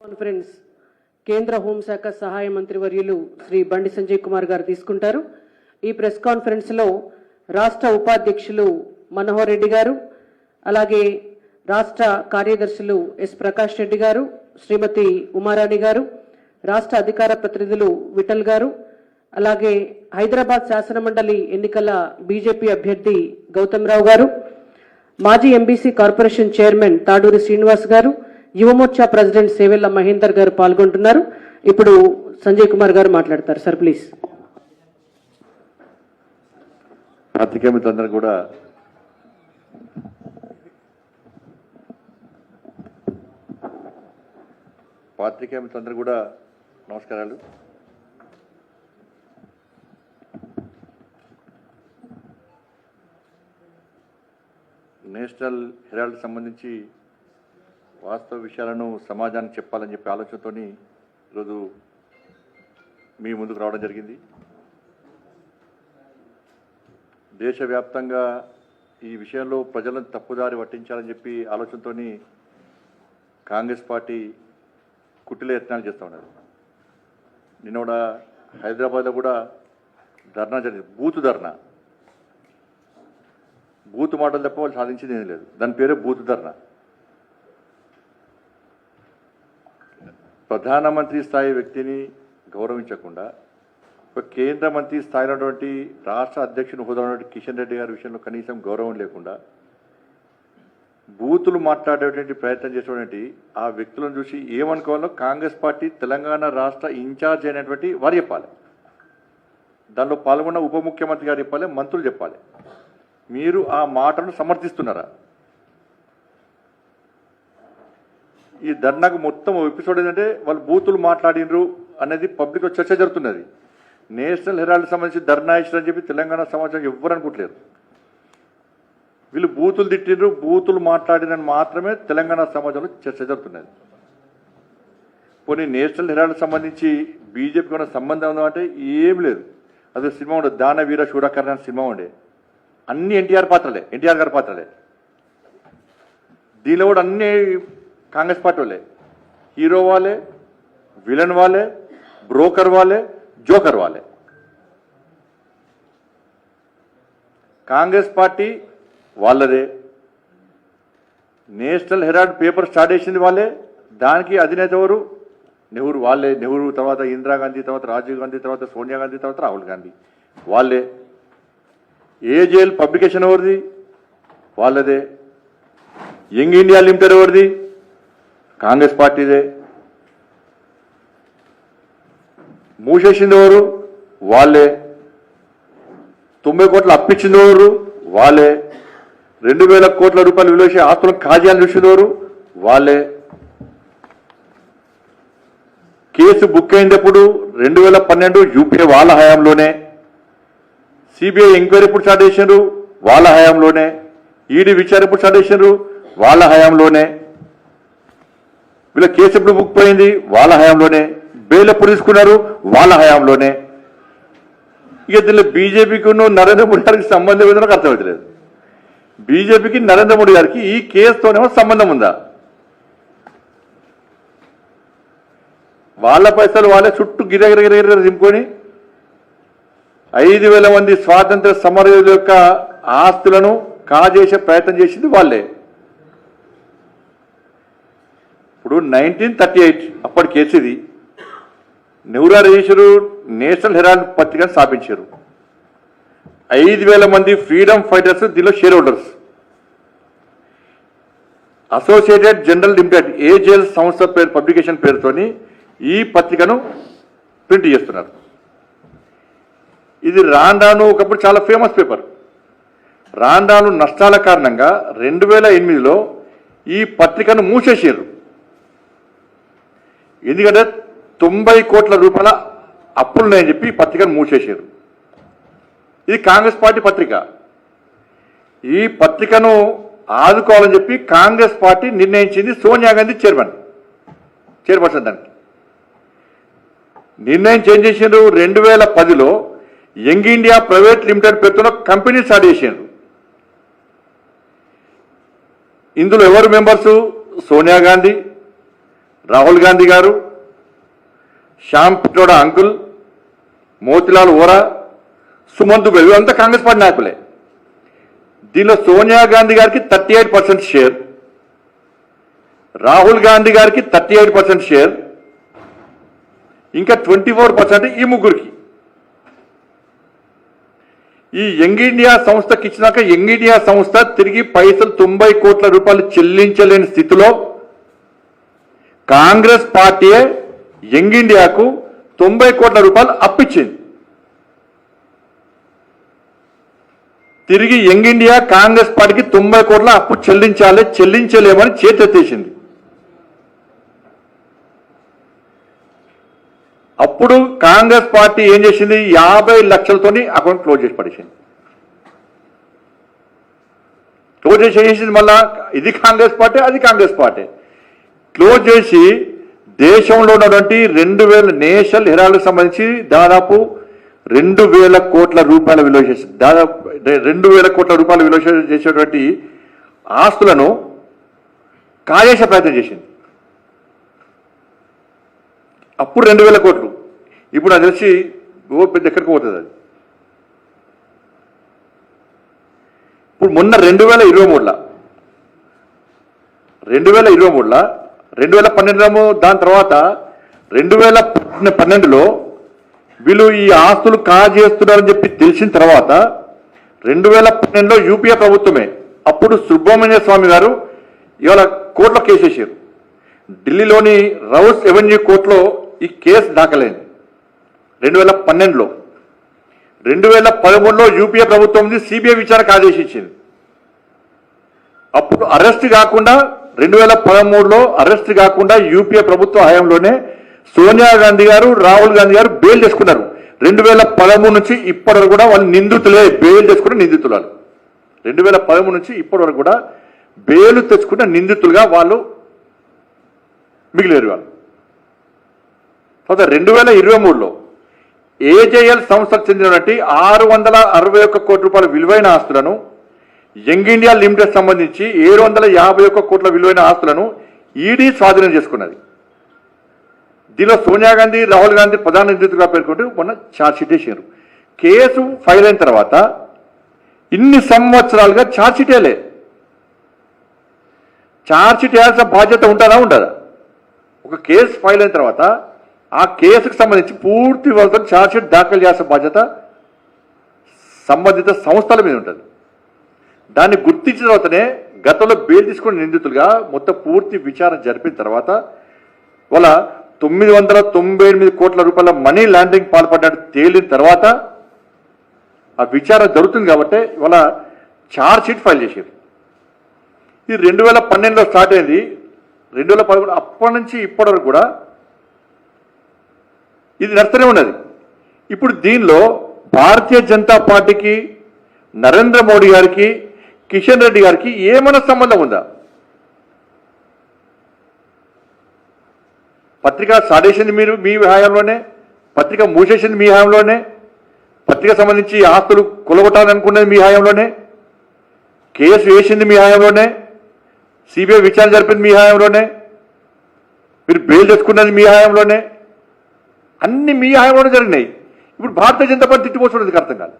Conference కేంద్ర హోంశాఖ సహాయ మంత్రి వర్యులు శ్రీ బండి సంజయ్ కుమార్ గారు తీసుకుంటారు ఈ ప్రెస్ కాన్ఫరెన్స్లో రాష్ట్ర ఉపాధ్యక్షులు మనోహర్ రెడ్డి గారు అలాగే రాష్ట్ర కార్యదర్శులు ఎస్ ప్రకాష్ రెడ్డి గారు శ్రీమతి ఉమారాణి గారు రాష్ట్ర అధికార ప్రతినిధులు విఠల్ గారు అలాగే హైదరాబాద్ శాసనమండలి ఎన్నికల బీజేపీ అభ్యర్థి గౌతమ్ రావు గారు మాజీ MBC corporation chairman Taduri Srinivas garu Yuvamorcha president సేవెల్ల Mahender గారు పాల్గొంటున్నారు. ఇప్పుడు సంజయ్ కుమార్ గారు మాట్లాడతారు. Sir please. పత్రికా మిత్రులందరూ కూడా పాత్రికా మిత్రులందరూ కూడా నమస్కారాలు. నేషనల్ హెరాల్డ్ సంబంధించి వాస్తవ విషయాలను సమాజానికి చెప్పాలని చెప్పి ఆలోచనతోని ఈరోజు మీ ముందుకు రావడం జరిగింది. దేశవ్యాప్తంగా ఈ విషయంలో ప్రజలను తప్పుదారి పట్టించాలని చెప్పి ఆలోచనతో కాంగ్రెస్ పార్టీ కుట్టిల యత్నాలు చేస్తూ ఉన్నారు. నిన్న కూడా హైదరాబాద్లో కూడా ధర్నా జరిగింది. బూత్ ధర్నా. బూత్ మాటలు తప్ప వాళ్ళు సాధించింది ఏం లేదు. దాని పేరే బూత్ ధర్నా. ప్రధానమంత్రి స్థాయి వ్యక్తిని గౌరవించకుండా ఒక కేంద్ర మంత్రి స్థాయిలో రాష్ట్ర అధ్యక్షుని హోదా కిషన్ రెడ్డి గారి విషయంలో కనీసం గౌరవం లేకుండా బూతులు మాట్లాడేటువంటి ప్రయత్నం చేసేటువంటి ఆ వ్యక్తులను చూసి ఏమనుకోవాలో కాంగ్రెస్ పార్టీ తెలంగాణ రాష్ట్ర ఇన్ఛార్జ్ అయినటువంటి వారు చెప్పాలి. దానిలో పాల్గొన్న ఉప ముఖ్యమంత్రి గారు చెప్పాలి మంత్రులు చెప్పాలి. మీరు ఆ మాటను సమర్థిస్తున్నారా? ఈ ధర్నాకు మొత్తం ఎపిసోడ్ ఏంటంటే వాళ్ళు బూతులు మాట్లాడినరు అనేది పబ్లిక్లో చర్చ జరుగుతున్నది. నేషనల్ హెరాల్డ్ సంబంధించి ధర్నా ఇచ్చారని చెప్పి తెలంగాణ సమాచారం ఎవ్వరు అనుకుంటలేరు వీళ్ళు బూతులు తిట్టినరు బూతులు మాట్లాడినని మాత్రమే తెలంగాణ సమాజంలో చర్చ జరుగుతున్నది. పోనీ నేషనల్ హెరాల్డ్ సంబంధించి బీజేపీకి ఉన్న సంబంధం ఉందా అంటే ఏం లేదు. అదే సినిమా ఉండే దాన వీర శూరకర్ణ అనే సినిమా ఉండే. అన్ని ఎన్టీఆర్ పాత్రలే ఎన్టీఆర్ గారి పాత్రలే. దీనిలో కూడా అన్ని కాంగ్రెస్ పార్టీ వాళ్ళే. హీరో వాళ్ళే విలన్ వాళ్ళే బ్రోకర్ వాళ్ళే జోకర్ వాళ్ళే. కాంగ్రెస్ పార్టీ వాళ్ళదే. నేషనల్ హెరాల్డ్ పేపర్ స్టార్ట్ చేసింది వాళ్ళే. దానికి అధినేత ఎవరు? నెహ్రూ వాళ్ళే. నెహ్రూ తర్వాత ఇందిరాగాంధీ తర్వాత రాజీవ్ గాంధీ తర్వాత సోనియా గాంధీ తర్వాత రాహుల్ గాంధీ. వాళ్ళే. ఏ పబ్లికేషన్ ఎవరిది? వాళ్ళదే. యంగ్ ఇండియా లిమిటెడ్ ఎవరిది? కాంగ్రెస్ పార్టీదే. మూసేసింది ఎవరు వాళ్ళే. తొంభై కోట్లు అప్పించింది ఎవరు వాళ్ళే. రెండు వేల కోట్ల రూపాయలు విలువ ఆస్తులను కాజేయాలని చూసింది ఎవరు వాళ్ళే. కేసు బుక్ అయినప్పుడు రెండు వేల పన్నెండు యూపీఏ వాళ్ళ హయాంలోనే. సిబిఐ ఎంక్వైరీ ఎప్పుడు స్టార్ట్ చేసినారు వాళ్ళ హయాంలోనే. ఈడీ విచారణ ఎప్పుడు స్టార్ట్ చేసినారు వాళ్ళ హయాంలోనే. వీళ్ళ కేసు ఎప్పుడు బుక్ అయింది వాళ్ళ హయాంలోనే. బెయిల్ ఎప్పుడు తీసుకున్నారు? వాళ్ళ హయాంలోనే. ఇక దీనిలో బీజేపీకి నరేంద్ర మోడీ గారికి సంబంధం ఏదో నాకు అర్థమవుతలేదు బీజేపీకి నరేంద్ర మోడీ గారికి ఈ కేసుతోనేమో సంబంధం ఉందా? వాళ్ళ పైసలు వాళ్ళే చుట్టూ గిరగిరగిరగిర దింపుకొని ఐదు వేల మంది స్వాతంత్ర సమరయోధుల యొక్క ఆస్తులను కాజేసే ప్రయత్నం చేసింది వాళ్ళే. ఇప్పుడు నైన్టీన్ థర్టీ ఎయిట్ అప్పటి కేసీది ఇది నెహ్రూ రిజిస్టరు నేషనల్ హెరాల్డ్ పత్రికను స్థాపించారు. ఐదు వేల మంది ఫ్రీడమ్ ఫైటర్స్ దీనిలో share holders. Associated general limited AJL సంస్థ పేరు పబ్లికేషన్ పేరుతోని ఈ పత్రికను ప్రింట్ చేస్తున్నారు. ఇది రాను ఒకప్పుడు చాలా ఫేమస్ పేపర్. రాను రాను నష్టాల కారణంగా రెండు వేల ఎనిమిదిలో ఈ పత్రికను మూసేసారు ఎందుకంటే తొంభై కోట్ల రూపాయల అప్పులున్నాయని చెప్పి ఈ పత్రికను మూసేసారు ఇది కాంగ్రెస్ పార్టీ పత్రిక. ఈ పత్రికను ఆదుకోవాలని చెప్పి కాంగ్రెస్ పార్టీ నిర్ణయించింది సోనియా గాంధీ చైర్మన్ చైర్పర్సన్ దానికి. నిర్ణయం చేంజ్ చేసిండ్రు రెండు వేల పదిలో యంగ్ ఇండియా ప్రైవేట్ లిమిటెడ్ పేరుతో కంపెనీ స్టార్ట్ చేసిండ్రు. ఇందులో ఎవరు మెంబర్సు? సోనియా గాంధీ రాహుల్ గాంధీ గారు శ్యామ్ పిట్రోడా అంకుల్ మోతిలాల్ ఓరా సుమంత్ బెల్ అంతా కాంగ్రెస్ పార్టీ నాయకులే. దీనిలో సోనియా గాంధీ గారికి thirty eight percent share Rahul Gandhi గారికి థర్టీ ఎయిట్ పర్సెంట్ షేర్ ఇంకా ట్వంటీ ఫోర్ పర్సెంట్ ఈ ముగ్గురికి. ఈ యంగ్ ఇండియా సంస్థకి ఇచ్చినాక యంగ్ ఇండియా సంస్థ తిరిగి పైసలు తొంభై కోట్ల రూపాయలు చెల్లించలేని స్థితిలో కాంగ్రెస్ పార్టీయే యంగ్ ఇండియాకు తొంభై కోట్ల రూపాయలు అప్పిచ్చింది. తిరిగి యంగ్ ఇండియా కాంగ్రెస్ పార్టీకి తొంభై కోట్ల అప్పు చెల్లించాలి చెల్లించలేమని చేతెత్తేసింది. అప్పుడు కాంగ్రెస్ పార్టీ ఏం చేసింది? యాభై లక్షలతోని అకౌంట్ క్లోజ్ చేసి పడేసింది. క్లోజ్ చేసి చేసింది మళ్ళా ఇది కాంగ్రెస్ పార్టీ అది కాంగ్రెస్ పార్టీ. క్లోజ్ చేసి దేశంలో ఉన్నటువంటి రెండు వేల నేషనల్ హెరాల్కి సంబంధించి దాదాపు రెండు వేల కోట్ల రూపాయల విలువ చేసి దాదాపు రెండు వేల కోట్ల రూపాయల విలువ చేసేటువంటి ఆస్తులను కాజేసే ప్రయత్నం చేసింది. అప్పుడు రెండు వేల కోట్లు. ఇప్పుడు అది తెలిసి ఓ పెద్ద ఎక్కడికి పోతుంది అది. ఇప్పుడు మొన్న రెండు వేల ఇరవై మూడులో రెండు వేల ఇరవై మూడులో రెండు వేల పన్నెండులో దాని తర్వాత రెండు వేల పన్నెండులో వీళ్ళు ఈ ఆస్తులు కాజేస్తున్నారని చెప్పి తెలిసిన తర్వాత రెండు వేల పన్నెండులో యూపీఏ ప్రభుత్వమే. అప్పుడు సుబ్రహ్మణ్య స్వామి గారు ఇవాళ కోర్టులో కేసేసారు ఢిల్లీలోని రౌస్ ఎవెన్యూ కోర్టులో ఈ కేసు దాఖలైంది. రెండు వేల పన్నెండులో. రెండు వేల పదమూడులో యూపీఏ ప్రభుత్వం సిబిఐ విచారణకు ఆదేశించింది అప్పుడు అరెస్ట్ కాకుండా రెండు వేల పదమూడులో అరెస్ట్ కాకుండా యూపీఏ ప్రభుత్వ హయాంలోనే సోనియా గాంధీ గారు రాహుల్ గాంధీ గారు బెయిల్ చేసుకున్నారు. రెండు వేల పదమూడు నుంచి ఇప్పటి వరకు కూడా వాళ్ళు నిందితులే బెయిల్ చేసుకున్న నిందితులు రెండు వేల పదమూడు నుంచి ఇప్పటి వరకు కూడా బెయిల్ తెచ్చుకున్న నిందితులుగా వాళ్ళు మిగిలేరు వాళ్ళు. తర్వాత రెండు వేల ఇరవై మూడులో ఏజేఎల్ సంస్థకు చెందినటువంటి ఆరు వందల అరవై ఒక్క కోటి రూపాయల విలువైన ఆస్తులను యంగ్ ఇండియా లిమిటెడ్ సంబంధించి ఏడు వందల యాభై ఒక్క కోట్ల విలువైన ఆస్తులను ఈడీ స్వాధీనం చేసుకున్నది. దీనిలో సోనియా గాంధీ రాహుల్ గాంధీ ప్రధాన నిందితులుగా పేర్కొంటూ మొన్న ఛార్జ్షీట్ వేసారు కేసు ఫైల్ అయిన తర్వాత ఇన్ని సంవత్సరాలుగా ఛార్జ్షీట్ వేయలే. ఛార్జ్షీట్ వేయాల్సిన బాధ్యత ఉంటుందా ఉండదా? ఒక కేసు ఫైల్ అయిన తర్వాత ఆ కేసుకు సంబంధించి పూర్తి వాళ్ళతో ఛార్జ్షీట్ దాఖలు చేయాల్సిన బాధ్యత సంబంధిత సంస్థల మీద ఉంటుంది. దాన్ని గుర్తించిన తర్వాతనే గతంలో బెయిల్ తీసుకున్న నిందితులుగా మొత్తం పూర్తి విచారణ జరిపిన తర్వాత వాళ్ళ తొమ్మిది వందల తొంభై ఎనిమిది కోట్ల రూపాయల మనీ లాండరింగ్ పాల్పడ్డట్టు తేలిన తర్వాత ఆ విచారణ జరుగుతుంది కాబట్టి ఇవాళ ఛార్జ్ షీట్ ఫైల్ చేశారు. ఇది రెండు వేల పన్నెండులో స్టార్ట్ అయింది. రెండు వేల పదకొండు అప్పటి నుంచి ఇప్పటి వరకు కూడా ఇది నడుస్తూనే ఉన్నది. ఇప్పుడు దీనిలో భారతీయ జనతా పార్టీకి నరేంద్ర మోడీ గారికి కిషన్ రెడ్డి గారికి ఏమైనా సంబంధం ఉందా? పత్రిక సాడేసింది మీరు మీ హయాంలోనే? పత్రిక మూసేసింది మీ హయాంలోనే? పత్రిక సంబంధించి ఆస్తులు కొలగొట్టాలనుకున్నది మీ హయాంలోనే? కేసు వేసింది మీ హయాంలోనే? సిబిఐ విచారణ జరిపింది మీ హయాంలోనే? మీరు బెయిల్ తెచ్చుకున్నది మీ హయాంలోనే? అన్ని మీ హయాంలోనే జరిగినాయి. ఇప్పుడు భారతీయ జనతా పార్టీ తిట్టిపోతున్నది అర్థం కాదు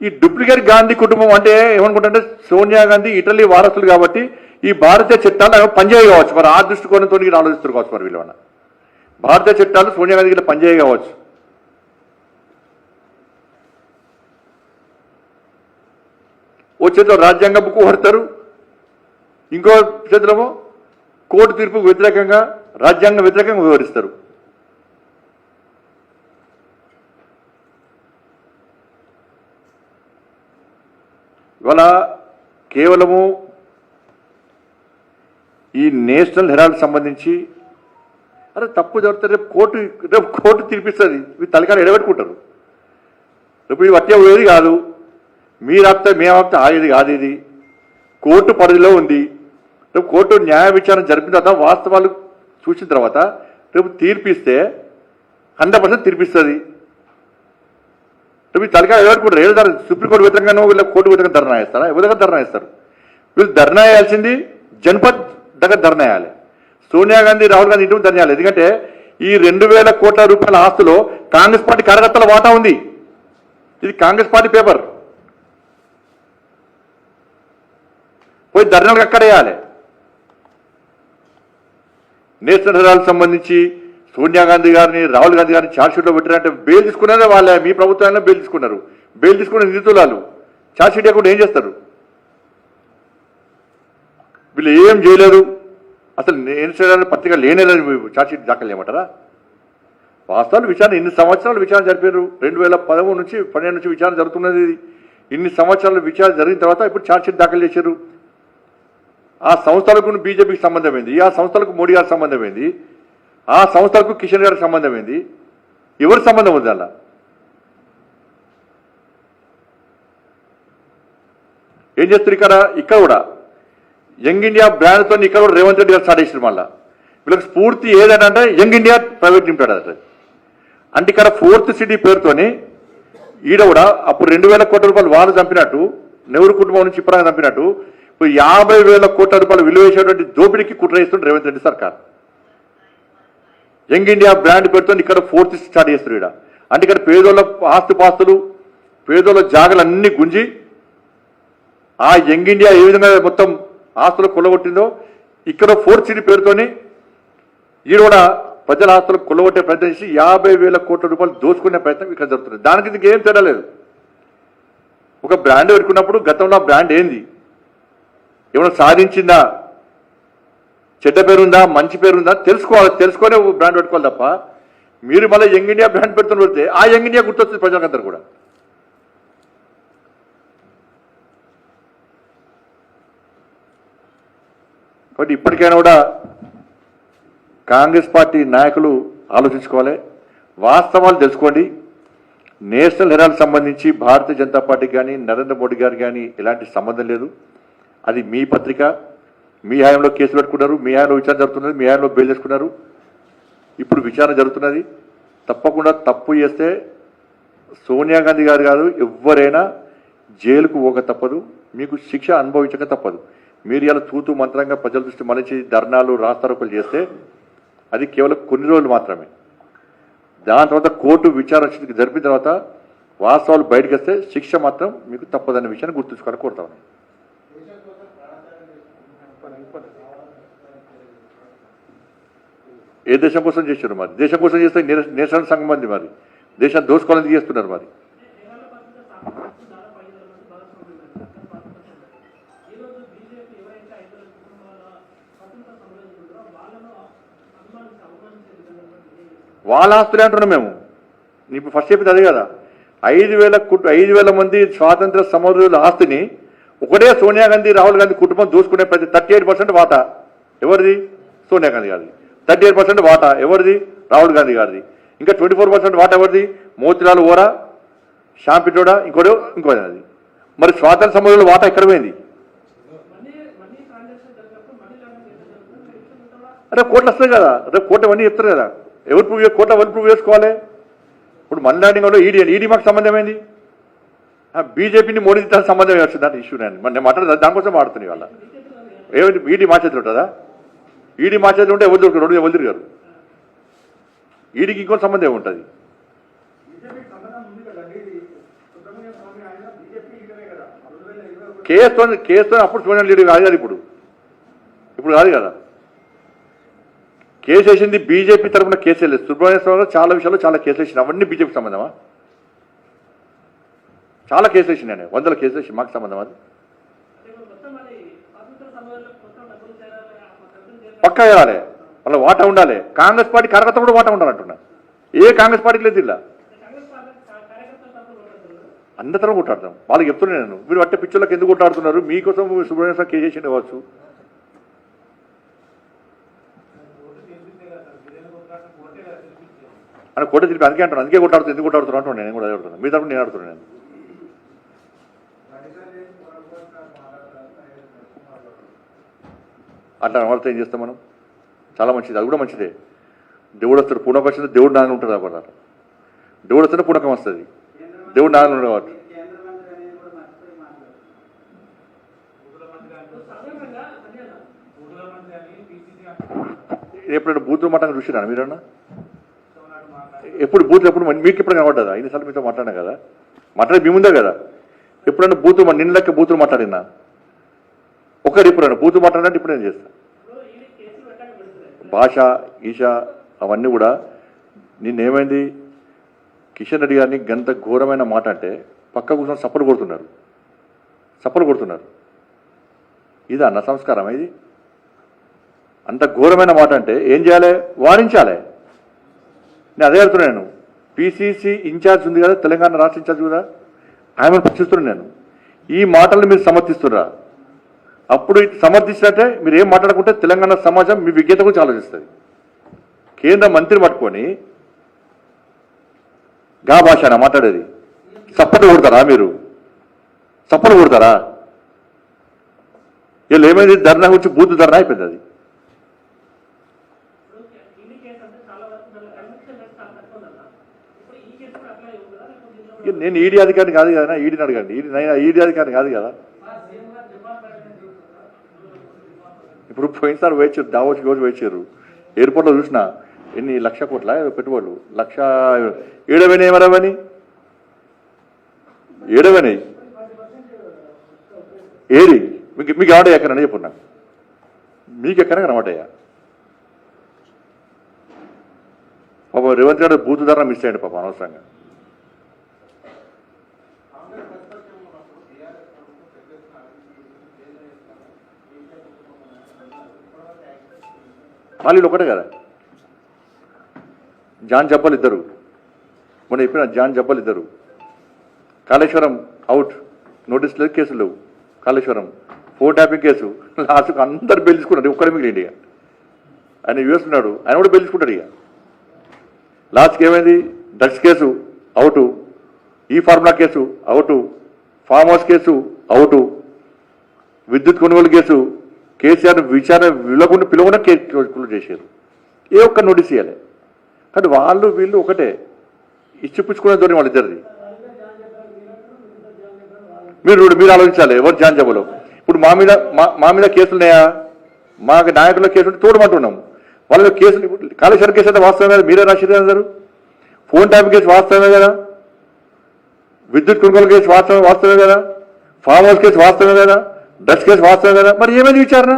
ఈ డూప్లికేట్ గాంధీ కుటుంబం అంటే ఏమనుకుంటే సోనియా గాంధీ ఇటలీ వారసులు కాబట్టి ఈ భారతీయ చట్టాలు పనిచేయవచ్చు కావచ్చు. మరి ఆ దృష్టికోణంతో వీళ్ళు ఆలోచిస్తారు కావచ్చు మరి వీళ్ళు భారతీయ చట్టాలు సోనియా గాంధీ ఇట్లా పనిచేయవచ్చు ఓ చేతిలో రాజ్యాంగ బుక్ పడతారు ఇంకో చేతిలో కోర్టు తీర్పుకు వ్యతిరేకంగా రాజ్యాంగ వ్యతిరేకంగా వివరిస్తారు ఇవాళ కేవలము ఈ నేషనల్ హెరాల్డ్ సంబంధించి అరే తప్పు జరిగితే రేపు కోర్టు రేపు కోర్టు తీర్పిస్తుంది. మీరు తలకాలు ఎడబెట్టుకుంటారు. రేపు ఇది వచ్చే పోయేది కాదు. మీరు ఆపితే మేము ఆగేది కాదు ఇది. కోర్టు పరిధిలో ఉంది. రేపు కోర్టు న్యాయ విచారణ జరిపిన తర్వాత వాస్తవాలు చూసిన తర్వాత రేపు తీర్పిస్తే హండ్రెడ్ పర్సెంట్ తీర్పిస్తుంది. మీరు ఈ తలకాయ ఎవరుకుంటారు ఏదో ధర సుప్రీంకోర్టు వ్యతిరేకంగానో వీళ్ళ కోర్టు వ్యతిరేకంగా ధర్నా వేస్తారా? ఎవరి ధర్నా వేస్తారు? వీళ్ళు ధర్నా వేయాల్సింది జన్పద్ దగ్గర ధర్నా వేయాలి. సోనియా గాంధీ రాహుల్ గాంధీ ఇంటి ధర్నా ఎందుకంటే ఈ రెండు వేల కోట్ల రూపాయల ఆస్తులో కాంగ్రెస్ పార్టీ కార్యకర్తల వాటా ఉంది. ఇది కాంగ్రెస్ పార్టీ పేపర్. పోయి ధర్నాలకు అక్కడ వేయాలి. నేషనల్ హెరాల్డ్ సంబంధించి సోనియా గాంధీ గారిని రాహుల్ గాంధీ గారిని ఛార్జ్షీట్లో పెట్టారంటే బెయిల్ తీసుకున్నారే వాళ్ళే మీ ప్రభుత్వంలో బెయిల్ తీసుకున్నారు. బెయిల్ తీసుకున్న నిధులాలు ఛార్జ్షీట్ లేకుండా ఏం చేస్తారు? వీళ్ళు ఏం చేయలేరు? అసలు నేను చేయడానికి పత్రిక లేనేదని ఛార్జ్షీట్ దాఖలు చేయమంటారా? వాస్తవాలు విచారణ ఇన్ని సంవత్సరాలు విచారణ జరిపారు. రెండు వేల పదమూడు నుంచి పన్నెండు నుంచి విచారణ జరుగుతున్నది ఇన్ని సంవత్సరాలు విచారణ జరిగిన తర్వాత ఇప్పుడు ఛార్జ్షీట్ దాఖలు చేశారు. ఆ సంస్థలకు బీజేపీకి సంబంధమైంది. ఆ సంస్థలకు మోడీ గారికి సంబంధమైంది. ఆ సంస్థకు కిషన్ గారికి సంబంధం ఏంది? ఎవరు సంబంధం ఉంది అలా? ఏం చేస్తారు ఇక్కడ? ఇక్కడ కూడా. యంగ్ ఇండియా బ్రాండ్తో ఇక్కడ కూడా రేవంత్ రెడ్డి గారు స్టార్ట్ చేసారు మళ్ళా. వీళ్ళకి స్ఫూర్తి ఏదంటే యంగ్ ఇండియా ప్రైవేట్ లిమిటెడ్ అంటే అంటే ఇక్కడ ఫోర్త్ సిటీ పేరుతోని ఈడ కూడా అప్పుడు రెండు వేల కోట్ల రూపాయలు వాళ్ళు చంపినట్టు నెహ్రూ కుటుంబం నుంచి ఇప్పటిగా చంపినట్టు ఇప్పుడు యాభై వేల కోట్ల రూపాయలు విలువ వేసేటువంటి దోపిడీకి కుట్ర రేవంత్ రెడ్డి సర్కార్. యంగ్ ఇండియా బ్రాండ్ పేరుతో ఇక్కడ ఫోర్త్ స్టార్ట్ చేస్తారు ఇక్కడ అంటే ఇక్కడ పేదోళ్ళ ఆస్తుపాస్తులు పేదోళ్ళ జాగలు అన్ని గుంజి ఆ యంగ్ ఇండియా ఏ విధంగా మొత్తం ఆస్తులు కొల్లగొట్టిందో ఇక్కడ ఫోర్త్ సిటీ పేరుతోని ఈడ కూడా ప్రజల ఆస్తులు కొల్లగొట్టే ప్రయత్నం చేసి యాభై వేల కోట్ల రూపాయలు దోచుకునే ప్రయత్నం ఇక్కడ జరుగుతుంది. దానికి ఇంకేం ఏం తేడా లేదు. ఒక బ్రాండ్ పెట్టుకున్నప్పుడు గతంలో బ్రాండ్ ఏంది? ఏమైనా సాధించిందా? చెడ్డ పేరుందా మంచి పేరుందా తెలుసుకోవాలి తెలుసుకునే బ్రాండ్ పెట్టుకోవాలి తప్ప మీరు మళ్ళీ యంగ్ ఇండియా బ్రాండ్ పెడుతున్న పెడితే ఆ యంగ్ ఇండియా గుర్తొస్తుంది ప్రజలకందరూ కూడా. కాబట్టి ఇప్పటికైనా కూడా కాంగ్రెస్ పార్టీ నాయకులు ఆలోచించుకోవాలి వాస్తవాలు తెలుసుకోండి. నేషనల్ హెరాల్డ్ సంబంధించి భారతీయ జనతా పార్టీకి కానీ నరేంద్ర మోడీ గారు కానీ ఎలాంటి సంబంధం లేదు. అది మీ పత్రిక. మీ హయాంలో కేసు పెట్టుకున్నారు మీ హయాంలో విచారణ జరుగుతున్నది మీ హయాంలో బెయిల్ చేసుకున్నారు. ఇప్పుడు విచారణ జరుగుతున్నది. తప్పకుండా తప్పు చేస్తే సోనియా గాంధీ గారు కాదు ఎవరైనా జైలుకు పోక తప్పదు. మీకు శిక్ష అనుభవించక తప్పదు. మీరు ఇలా తూతూ మంత్రంగా ప్రజల దృష్టి మలిచి ధర్నాలు రాస్తారోకలు చేస్తే అది కేవలం కొన్ని రోజులు మాత్రమే. దాని తర్వాత కోర్టు విచారణ జరిపిన తర్వాత వాస్తవాలు బయటకు వస్తే శిక్ష మాత్రం మీకు తప్పదనే విషయాన్ని గుర్తుంచుకోవాలని కోరుతా ఏ దేశం కోసం చేశారు మరి? దేశం కోసం చేస్తే నేషనల్ సంఘం మంది మరి. దేశాన్ని దోసుకోవాలని చేస్తున్నారు మరి. వాళ్ళ ఆస్తులే అంటున్నాం మేము. ఇప్పుడు ఫస్ట్ చెప్పింది అదే కదా. ఐదు వేల కుటు ఐదు వేల మంది స్వాతంత్ర సమరుల ఆస్తిని ఒకటే సోనియా గాంధీ రాహుల్ గాంధీ కుటుంబం దూసుకునే ప్రతి థర్టీ ఎయిట్ పర్సెంట్ వాటా? ఎవరిది? సోనియా గాంధీ గారిది. థర్టీ ఎయిట్ పర్సెంట్ వాటా ఎవరిది? రాహుల్ గాంధీ గారిది. ఇంకా ట్వంటీ ఫోర్ పర్సెంట్ వాటా ఎవరిది? మోతిలాల్ ఓరా షాంపిటోడా ఇంకోటి ఇంకోది అది మరి స్వాతంత్ర సమయంలో వాటా ఎక్కడ పోయింది? అరే కోట్లు వస్తాయి కదా. రేపు కోట అవన్నీ చెప్తారు కదా. ఎవరు ప్రూవ్ కోట ఎవరు ప్రూవ్ చేసుకోవాలి? ఇప్పుడు మనీ లాండింగ్ వల్ల ఈడీ ఈడీ మాకు సంబంధం ఏంది? బీజేపీని మోడీ సంబంధం వచ్చింది? దాని ఇష్యూ నేను. మరి నేను మాట్లాడదు దానికోసం మాడుతున్నాయి వాళ్ళ ఏమిటి ఈడీ మా చేతిలో ఉంటుందా? ఈడీ మా చేతిలో ఉంటే ఎవరు దొరకరు? రెండు ఎవరు తిరిగారు ఈడీకి ఇంకో సంబంధం ఏముంటుంది? కేసుతో కేసుతో అప్పుడు సోనియా లీడర్ కాదు కదా ఇప్పుడు. ఇప్పుడు కాదు కదా. కేసు వేసింది బీజేపీ తరఫున కేసు వేయలేదు. సుబ్రహ్మణ్య స్వామి చాలా విషయాల్లో చాలా కేసులు వేసింది అవన్నీ బీజేపీ సంబంధమా? చాలా కేసులు వేసింది నేను వందల కేసులు వేసి మాకు సంబంధం అది? పక్కా వెళ్ళాలి. వాళ్ళ వాటా ఉండాలి. కాంగ్రెస్ పార్టీ కార్యకర్త కూడా వాటా ఉండాలంటున్నా ఏ కాంగ్రెస్ పార్టీకి లేదు ఇలా. అందరం కొట్టాడతాం వాళ్ళకి చెప్తున్నాను నేను. మీరు అట్టే పిక్చర్లకు ఎందుకు కొట్టాడుతున్నారు మీకోసం సుబ్రహ్మణ్య సార్ కేసు చేసి కావచ్చు. అని కోట తెలిపి అందుకే అంటున్నాను అందుకే కొట్టాడుతుంది ఎందుకు కొట్టాడుతున్నా అంటున్నాను నేను కూడా. అడుగుతున్నాను మీ తరపున నేను ఆడుతున్నాను నేను. అట్లా అనవర్థం ఏం చేస్తాం మనం? చాలా మంచిది అది కూడా మంచిదే. దేవుడు వస్తాడు పూనకం వచ్చింది దేవుడు నాన్న ఉంటాడు కాబట్టి దేవుడు వస్తే పూర్ణకం వస్తుంది. దేవుడు నాన్న ఉండడు కాబట్టి. ఎప్పుడైనా బూతుల మఠాన్ని చూసినా మీరన్నా? ఎప్పుడు బూతులు ఎప్పుడు మీకు ఎప్పుడు కనబడ్డదా? ఇన్నిసార్లు మీతో మాట్లాడినా కదా? మాట్లాడే మీ ముందే కదా. ఎప్పుడైనా బూతులు నిన్న లెక్క బూతులు మాట్లాడినా? ఒకరు నేను బూతులు మాట్లాడినట్టు ఇప్పుడు నేను చేస్తాను భాష ఈష అవన్నీ కూడా నిన్నేమైంది? కిషన్ రెడ్డి గారిని గంత ఘోరమైన మాట అంటే పక్క కూర్చొని సప్పలు కొడుతున్నారు. సప్పలు కొడుతున్నారు. ఇది అన్న సంస్కారం ఇది? అంత ఘోరమైన మాట అంటే ఏం చేయాలి? వారించాలి. నేను అదే అడుగుతున్నాను పీసీసీ ఇన్ఛార్జ్ ఉంది కదా తెలంగాణ రాష్ట్ర ఇన్ఛార్జ్ కదా ఆమెను ప్రశ్నిస్తున్నాను నేను. ఈ మాటలను మీరు సమర్థిస్తున్నారా? అప్పుడు ఇది సమర్థించినట్టే మీరు ఏం మాట్లాడుకుంటే తెలంగాణ సమాజం మీ విజ్ఞత గురించి ఆలోచిస్తుంది. కేంద్ర మంత్రిని పట్టుకొని గా భాషనా మాట్లాడేది? చప్పట్లు కొడతారా మీరు? చప్పట్లు కొడతారా? వీళ్ళు ఏమైంది? ధర్నా గురించి బూతు ధర్నా అయిపోయింది అది. నేను ఈడీ అధికారిని కాదు కదా ఈడీని అడగండి. ఈడీ ఈడీ అధికారిని కాదు కదా. ఇప్పుడు పోయినసారి వేచారు దావోచి రోజు వేచారు ఎయిర్పోర్ట్లో చూసిన ఎన్ని లక్ష కోట్ల పెట్టుబడులు. లక్ష ఏడవని ఏమరవని? ఏడవని? ఏరి మీకు మీకు ఆడ ఎక్కడని చెప్పు నాకు. మీకు ఎక్కడ కనబడ్డాయా? పాపం రేవంత్ రెడ్డి బూతు ధర మిస్ అయ్యండి పాపం అనవసరంగా. వాళ్ళు ఒకటే కదా? జాన్ జబ్బలు ఇద్దరు. మొన్న చెప్పిన జాన్ జబ్బలు ఇద్దరు. కాళేశ్వరం అవుట్ నోటీస్ లేదు కేసులు లేవు. కాళేశ్వరం. ఫోర్ ట్యాపింగ్ కేసు లాస్ట్కు అందరు బెయిల్చుకున్నారు ఒక్కడే మిగిలి ఇండియా ఆయన యుఎస్ ఉన్నాడు. ఆయన కూడా బెయిల్చుకుంటాడు ఇక. లాస్ట్కి ఏమైంది? డ్రగ్స్ కేసు అవుటు ఈ formula case out farm house case out విద్యుత్ కొనుగోలు కేసు కేసీఆర్ విచారణ విలకుండా పిలవకుండా కేసు చేశారు. ఏ ఒక్క నోటీస్ ఇవ్వాలి కానీ వాళ్ళు వీళ్ళు ఒకటే ఇచ్చిపుచ్చుకునే ధోరణి వాళ్ళిద్దరిది మీరు మీరు ఆలోచించాలి ఎవరు జాన్ జబలో? ఇప్పుడు మా మీద మా- మీద కేసులు ఉన్నాయా? మా నాయకుల కేసులు తోడమంటున్నాం. వాళ్ళ కేసులు ఇప్పుడు కాళేశ్వరం కేసు అయితే వాస్తవమే కదా? మీరే రాశారు కదా ఫోన్ ట్యాప్ కేసు వాస్తవమే కదా? విద్యుత్ కొనుగోలు కేసు వాస్తవమే వాస్తవమే కదా? ఫామ్ హౌస్ కేసు వాస్తవమే కదా? డ్రగ్స్ కేసు వాస్తవం కదా? మరి ఏమైంది విచారణ?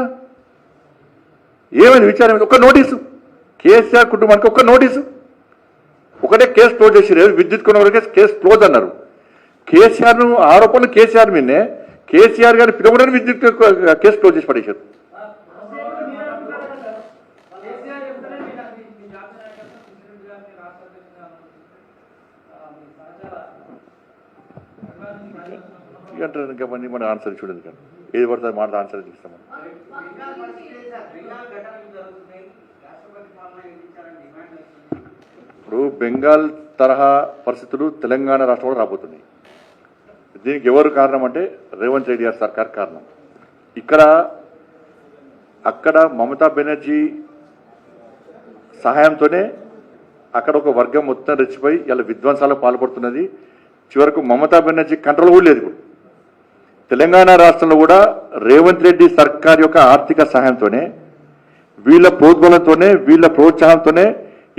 ఏమైంది విచారణ? ఒక్క నోటీసు. కేసీఆర్ కుటుంబానికి ఒక్క నోటీసు. ఒకటే కేసు క్లోజ్ చేసి విద్యుత్ కొన్న కేసు కేసు క్లోజ్ అన్నారు. కేసీఆర్ను ఆరోపణలు కేసీఆర్ మీదనే కేసీఆర్ గారిని పిలవడానికి విద్యుత్ కేసు క్లోజ్ చేసి పడేశారు. అంటారు ఇంకా మళ్ళీ మన ఆన్సర్ చూడండి కానీ ఏది పడుతుంది మాట ఆన్సర్ చేస్తుంది ఇప్పుడు బెంగాల్ తరహా పరిస్థితులు తెలంగాణ రాష్ట్రంలో రాబోతున్నాయి. దీనికి ఎవరు కారణం అంటే రేవంత్ రెడ్డి గారి సర్కార్ కారణం. ఇక్కడ అక్కడ మమతా బెనర్జీ సహాయంతోనే అక్కడ ఒక వర్గం మొత్తం రెచ్చిపోయి ఇలా విధ్వంసాలకు పాల్పడుతున్నది. చివరకు మమతా బెనర్జీ కంట్రోల్ కూడా లేదు ఇప్పుడు. తెలంగాణ రాష్ట్రంలో కూడా రేవంత్ రెడ్డి సర్కార్ యొక్క ఆర్థిక సహాయంతోనే వీళ్ళ ప్రోద్బలంతోనే వీళ్ళ ప్రోత్సాహంతోనే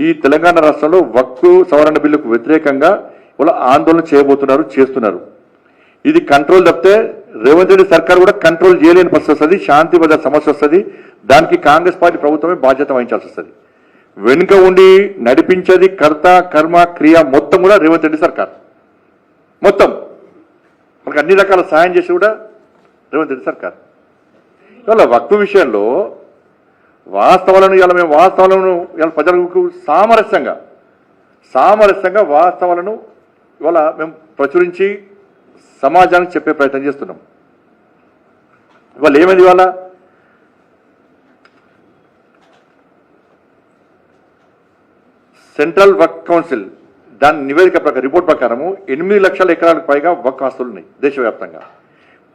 ఈ తెలంగాణ రాష్ట్రంలో వక్కు సవరణ బిల్లుకు వ్యతిరేకంగా వాళ్ళ ఆందోళన చేయబోతున్నారు చేస్తున్నారు. ఇది కంట్రోల్ తప్పితే రేవంత్ రెడ్డి సర్కార్ కూడా కంట్రోల్ చేయలేని పరిస్థితి వస్తుంది శాంతి భద్రత సమస్య వస్తుంది దానికి కాంగ్రెస్ పార్టీ ప్రభుత్వమే బాధ్యత వహించాల్సి వస్తుంది. వెనుక ఉండి నడిపించేది కర్త కర్మ క్రియ మొత్తం కూడా రేవంత్ రెడ్డి సర్కార్. మొత్తం. మనకు అన్ని రకాల సహాయం చేసి కూడా రేవంత్ రెడ్డి సర్కార్. ఇవాళ వక్తు విషయంలో వాస్తవాలను ఇలా మేము వాస్తవాలను ఇలా ప్రజలకు సామరస్యంగా సామరస్యంగా వాస్తవాలను ఇవాళ మేము ప్రచురించి సమాజానికి చెప్పే ప్రయత్నం చేస్తున్నాం. ఇవాళ ఏమైంది ఇవాళ? సెంట్రల్ వర్క్ కౌన్సిల్ దాని నివేదిక ప్రకారం రిపోర్ట్ ప్రకారము ఎనిమిది లక్షల ఎకరాలకు పైగా వక్క ఆస్తులు ఉన్నాయి దేశవ్యాప్తంగా.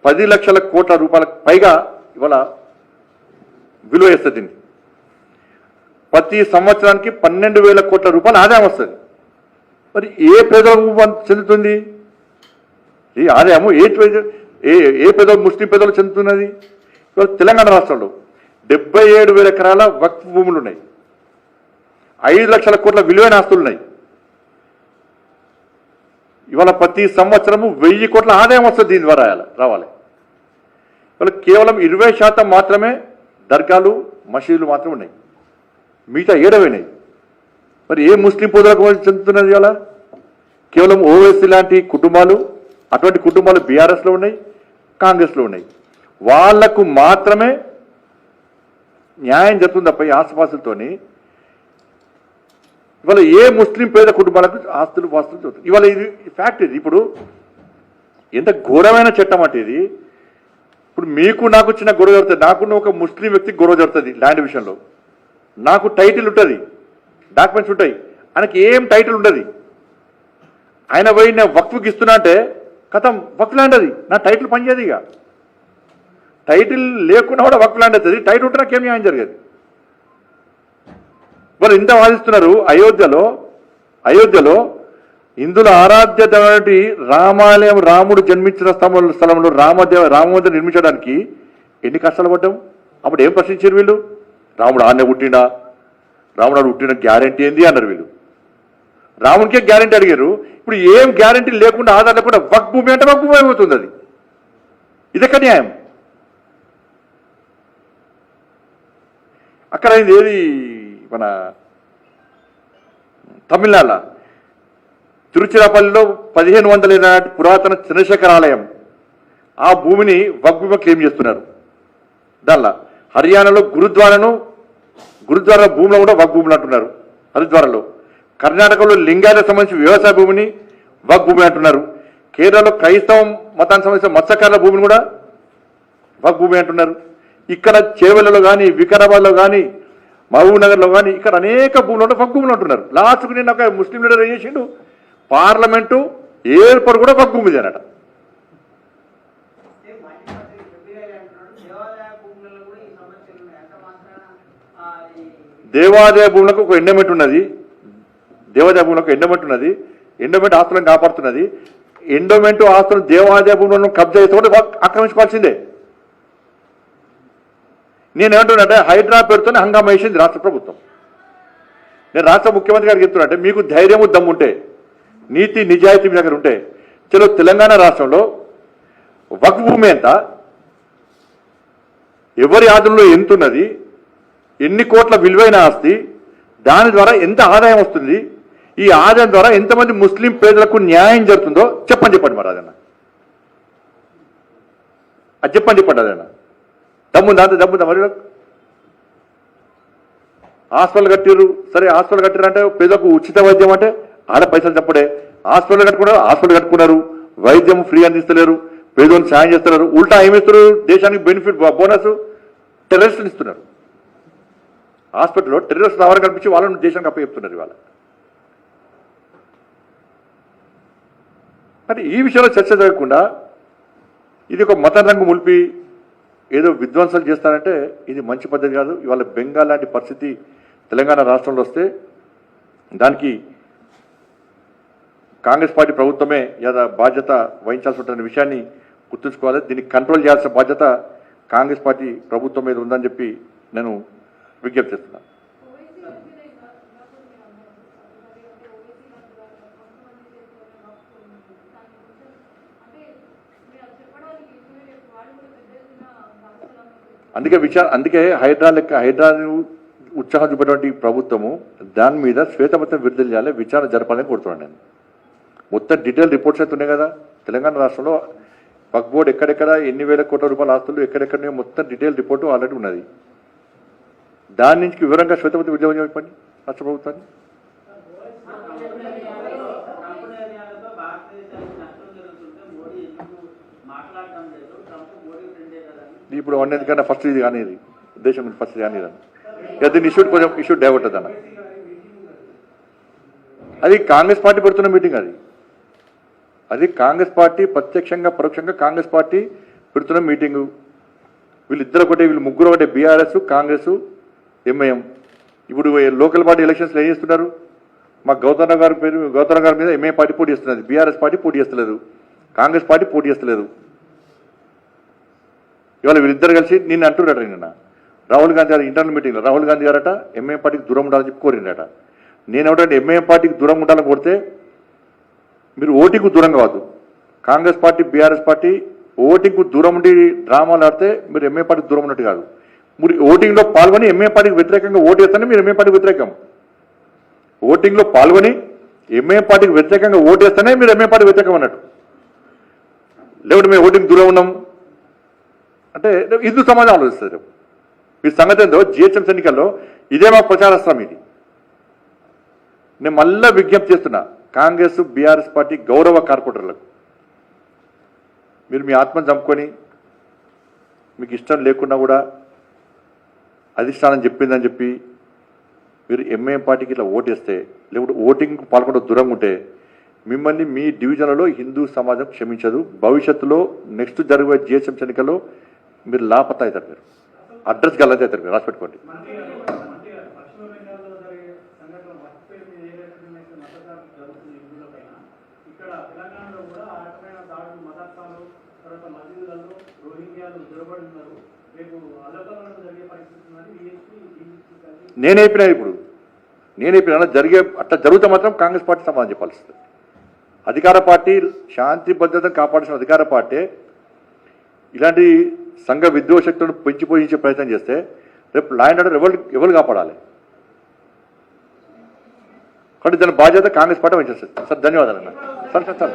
పది లక్షల కోట్ల రూపాయలకు పైగా ఇవాళ విలువ వేస్తుంది దీన్ని. ప్రతి సంవత్సరానికి పన్నెండు వేల కోట్ల రూపాయలు ఆదాయం వస్తుంది. మరి ఏ పేదలకు చెందుతుంది? ఈ ఆదాయము ఏ ఏ ఏ పేదలు ముస్లిం పేదలు చెందుతున్నది? ఇవాళ తెలంగాణ రాష్ట్రంలో డెబ్బై ఏడు వేల ఎకరాల వక్ఫ్ భూములు ఉన్నాయి. ఐదు లక్షల కోట్ల విలువైన ఆస్తులు ఉన్నాయి. ఇవాళ ప్రతి సంవత్సరము వెయ్యి కోట్ల ఆదాయం వస్తుంది దీని ద్వారా రావాలి. ఇవాళ కేవలం ఇరవై శాతం మాత్రమే దర్గాలు మసీదులు మాత్రం ఉన్నాయి. మిగతా ఏడవైనాయి. మరి ఏ ముస్లిం పొదులకు చెందుతున్నది ఇవాళ? కేవలం ఓవైసీ లాంటి కుటుంబాలు అటువంటి కుటుంబాలు బీఆర్ఎస్లో ఉన్నాయి కాంగ్రెస్లో ఉన్నాయి. వాళ్ళకు మాత్రమే న్యాయం జరుగుతుంది తప్ప ఈ ఇవాళ ఏ ముస్లిం పేద కుటుంబాలకు ఆస్తులు వాస్తులు చదువుతుంది ఇవాళ ఇది ఫ్యాక్ట్ ఇది. ఇప్పుడు ఎంత ఘోరమైన చట్టం అంటే ఇది. ఇప్పుడు మీకు నాకు చిన్న గొడవ జరుగుతుంది. నాకున్న ఒక ముస్లిం వ్యక్తికి గొడవ జరుగుతుంది ల్యాండ్ విషయంలో. నాకు టైటిల్ ఉంటుంది. డాక్యుమెంట్స్ ఉంటాయి. ఆయనకి ఏం టైటిల్ ఉండదు. ఆయన పోయి నేను వక్ఫ్కి ఇస్తున్నా అంటే కథం వక్ఫ్ ల్యాండ్ అది. నా టైటిల్ పనిచేయదు ఇక. టైటిల్ లేకుండా కూడా వక్ఫ్ ల్యాండ్ అవుతుంది. టైటిల్ ఉంటే నాకేం న్యాయం జరిగేది? మరి ఇంత వాదిస్తున్నారు అయోధ్యలో అయోధ్యలో ఇందులో ఆరాధ్య దేవుడి రామాలయం రాముడు జన్మించిన స్థలంలో స్థలంలో రామదేవ రామమందిరం నిర్మించడానికి ఎన్ని కష్టాలు పడ్డాం? అప్పుడు ఏం ప్రశ్నించారు వీళ్ళు? రాముడు ఆనే పుట్టినా రాముడు ఆడు పుట్టిన గ్యారంటీ ఏంది అన్నారు వీళ్ళు. రామునికే గ్యారంటీ అడిగారు. ఇప్పుడు ఏం గ్యారంటీ లేకుండా ఆధార్ లేకుండా వక్ భూమి అంటే వక్ భూమి అయిపోతుంది అది. ఇదెక్క న్యాయం? అక్కడ ఏది? మన తమిళనాడు తిరుచిరాపల్లిలో పదిహేను వందల నాటి పురాతన చంద్రశేఖర ఆలయం ఆ భూమిని వగ్భూమి క్లెయిమ్ చేస్తున్నారు? దానిలా హర్యానాలో గురుద్వారాను గురుద్వారా భూమిలో కూడా వగ్భూములు అంటున్నారు. హరిద్వారాలో. కర్ణాటకలో లింగాలకు సంబంధించి వ్యవసాయ భూమిని వగ్భూమి అంటున్నారు. కేరళలో క్రైస్తవ మతానికి సంబంధించిన మత్స్యకారుల భూమిని కూడా వగ్భూమి అంటున్నారు. ఇక్కడ చేవెలలో కానీ వికారాబాద్లో కానీ మహబూబ్ నగర్లో కానీ ఇక్కడ అనేక భూములు వగ్భూములు అంటున్నారు. లాస్ట్కు నేను ఒక ముస్లిం లీడర్ ఏం చేసిండు? పార్లమెంటు ఏర్పాటు కూడా మాత్రాన ఆ, ఈ దేవాదాయ భూములకు ఒక ఎండమెంట్ ఉన్నది. దేవాదాయ భూములకు ఎండమెంట్ ఉన్నది. ఎండోమెంట్ ఆస్తులను కాపాడుతున్నది. ఎండోమెంట్ ఆస్తులను దేవాదాయ భూములను కబ్జా చేసుకుంటే ఆక్రమించుకోవాల్సిందే. నేనేమంటున్నానంటే హైడ్రా పేరుతోనే హంగామా వేసింది రాష్ట్ర ప్రభుత్వం. నేను రాష్ట్ర ముఖ్యమంత్రి గారికి చెప్తున్నా అంటే మీకు ధైర్యము దమ్ముంటే నీతి నిజాయితీ మీ దగ్గర ఉంటే చలో తెలంగాణ రాష్ట్రంలో వక్ భూమి ఎంత? ఎవరి ఆధునంలో ఎంత ఉన్నది? ఎన్ని కోట్ల విలువైన ఆస్తి? దాని ద్వారా ఎంత ఆదాయం వస్తుంది? ఈ ఆదాయం ద్వారా ఎంతమంది ముస్లిం పేదలకు న్యాయం జరుగుతుందో చెప్పండి చెప్పండి మరి అదన్నా. అది చెప్పండి చెప్పండి అదన్నా. దమ్ముందా అంత దమ్ముందా మరి హాస్పిటల్ కట్టిర్రు. సరే హాస్పిటల్ కట్టిరంటే అంటే పేదకు ఉచిత వైద్యం అంటే ఆడ పైసలు చెప్పడే. హాస్పిటల్ కట్టుకున్నారు హాస్పిటల్ కట్టుకున్నారు. వైద్యం ఫ్రీ అందిస్తలేరు. పేదోని సాయం చేస్తున్నారు ఉల్టా ఏమిస్తారు దేశానికి బెనిఫిట్ బోనస్ టెర్రరిస్టులు ఇస్తున్నారు. హాస్పిటల్లో టెర్రరిస్ట్ రావాలని కనిపించి వాళ్ళని దేశానికి అప్పచెప్తున్నారు ఇవాళ. మరి ఈ విషయంలో చర్చ జరగకుండా ఇది ఒక మత రంగు ములిపి ఏదో విధ్వంసాలు చేస్తారంటే ఇది మంచి పద్ధతి కాదు. ఇవాళ బెంగాల్ లాంటి పరిస్థితి తెలంగాణ రాష్ట్రంలో వస్తే దానికి కాంగ్రెస్ పార్టీ ప్రభుత్వమే లేదా బాధ్యత వహించాల్సి ఉంటున్న విషయాన్ని గుర్తుంచుకోవాలి. దీన్ని కంట్రోల్ చేయాల్సిన బాధ్యత కాంగ్రెస్ పార్టీ ప్రభుత్వం మీద ఉందని చెప్పి నేను విజ్ఞప్తి చేస్తున్నాను ఓవైసీ వచ్చిన ఇంకా ఇందాక మీరు అన్నారు అది అంటే ఓవైసీ అంటారు కొంతమంది చేసేవాళ్ళు మాకు దాని కొంచెం అంటే మీరు అది చెప్పడానికి ఇష్టమే లేదు వాళ్ళు కూడా పెద్ద ఎత్తున రాష్ట్రాలను అందుకే విచార అందుకే హైడ్రా లెక్క హైడ్రాను ఉత్సాహం చూపేటువంటి ప్రభుత్వము దాని మీద శ్వేతపత్రం విడుదల చేయాలి విచారణ జరపాలని కోరుతున్నాను నేను. మొత్తం డీటెయిల్ రిపోర్ట్స్ అయితే ఉన్నాయి కదా. తెలంగాణ రాష్ట్రంలో పక్ బోర్డు ఎక్కడెక్కడ ఎన్ని వేల కోట్ల రూపాయల ఆస్తులు ఎక్కడెక్కడ మొత్తం డీటెయిల్ రిపోర్టు ఆల్రెడీ ఉన్నది. దాని నుంచి వివరంగా శ్వేతపత్రం విడుదల చెప్పండి రాష్ట్ర ప్రభుత్వాన్ని. ఇప్పుడు కదా కన్నా ఫస్ట్ ఇది కానీ ఇది దేశం నుంచి ఫస్ట్ కానీ అది ఇక దీన్ని కొంచెం ఇష్యూ డైవర్ట్ అన్న. అది కాంగ్రెస్ పార్టీ పెడుతున్న మీటింగ్ అది. అది కాంగ్రెస్ పార్టీ ప్రత్యక్షంగా పరోక్షంగా కాంగ్రెస్ పార్టీ పెడుతున్న మీటింగు వీళ్ళిద్దరు ఒకటే వీళ్ళు ముగ్గురు ఒకటే బీఆర్ఎస్ కాంగ్రెస్ ఎంఐఎం ఇప్పుడు లోకల్ పార్టీ ఎలక్షన్స్లో ఏం చేస్తున్నారు? మా గౌతమ్ గారి పేరు గౌతమ్ గారి మీద ఎంఐ పార్టీ పోటీ చేస్తున్నది? బీఆర్ఎస్ పార్టీ పోటీ చేస్తలేదు. కాంగ్రెస్ పార్టీ పోటీ చేస్తలేదు. ఇవాళ వీళ్ళిద్దరు కలిసి నిన్ను అంటున్నాడు నిన్న. రాహుల్ గాంధీ గారు ఇంటర్నల్ మీటింగ్లో రాహుల్ గాంధీ గారట ఎంఏఎం పార్టీకి దూరం ఉండాలని చెప్పి కోరిండట నేను ఏమిటంటే ఎంఏఎం పార్టీకి దూరం ఉండాలని కోరితే మీరు ఓటింగ్కు దూరం కావద్దు. కాంగ్రెస్ పార్టీ బీఆర్ఎస్ పార్టీ ఓటింగ్కు దూరం ఉండి డ్రామాలు ఆడితే మీరు ఎంఏ పార్టీకి దూరం ఉన్నట్టు కాదు. మీరు ఓటింగ్లో పాల్గొని ఎంఏ పార్టీకి వ్యతిరేకంగా ఓటు వేస్తేనే మీరు ఎంఏ పార్టీకి వ్యతిరేకం. ఓటింగ్లో పాల్గొని ఎంఏ పార్టీకి వ్యతిరేకంగా ఓటు వేస్తేనే మీరు ఎంఏ పార్టీకి వ్యతిరేకం అన్నట్టు. లేకుంటే మేము ఓటింగ్ దూరం ఉన్నాం. అంటే హిందూ సమాజం ఆలోచిస్తుంది రేపు. మీ సంగతి ఏందో జిహెచ్ఎంసీ ఎన్నికల్లో ఇదే మా ప్రచారస్త్రం ఇది. నేను మళ్ళీ విజ్ఞప్తి చేస్తున్నా కాంగ్రెస్ బీఆర్ఎస్ పార్టీ గౌరవ కార్పొరేటర్లకు. మీరు మీ ఆత్మ చంపుకొని మీకు ఇష్టం లేకున్నా కూడా అధిష్టానం చెప్పిందని చెప్పి మీరు ఎంఏఎం పార్టీకి ఇట్లా ఓటేస్తే లేకుంటే ఓటింగ్ పాల్గొనడం దూరంగా ఉంటే మిమ్మల్ని మీ డివిజన్లలో హిందూ సమాజం క్షమించదు. భవిష్యత్తులో నెక్స్ట్ జరిగే జిహెచ్ఎంసీ ఎన్నికల్లో మీరు లాపత్తా అవుతారు మీరు. అడ్రస్ గల్లది అవుతారు మీరు. రాసిపెట్టుకోండి. మంత్రి గారు ఇప్పుడు. నేను చెప్పినా జరిగే అట్లా జరిగితే మాత్రం కాంగ్రెస్ పార్టీ సమాధానం చెప్పాల్సింది. అధికార పార్టీ శాంతి భద్రతను కాపాడాల్సిన అధికార పార్టీ ఇలాంటి సంఘ విద్రోహ శక్తులను పెంచి పోషించే ప్రయత్నం చేస్తే రేపు లా ఆర్డర్ ఎవరు ఎవరు కాపాడాలి? కాబట్టి దాని బాధ్యత కాంగ్రెస్ పార్టీ వహించేస్తుంది సార్ ధన్యవాదాలు అన్న. Sir sir sir.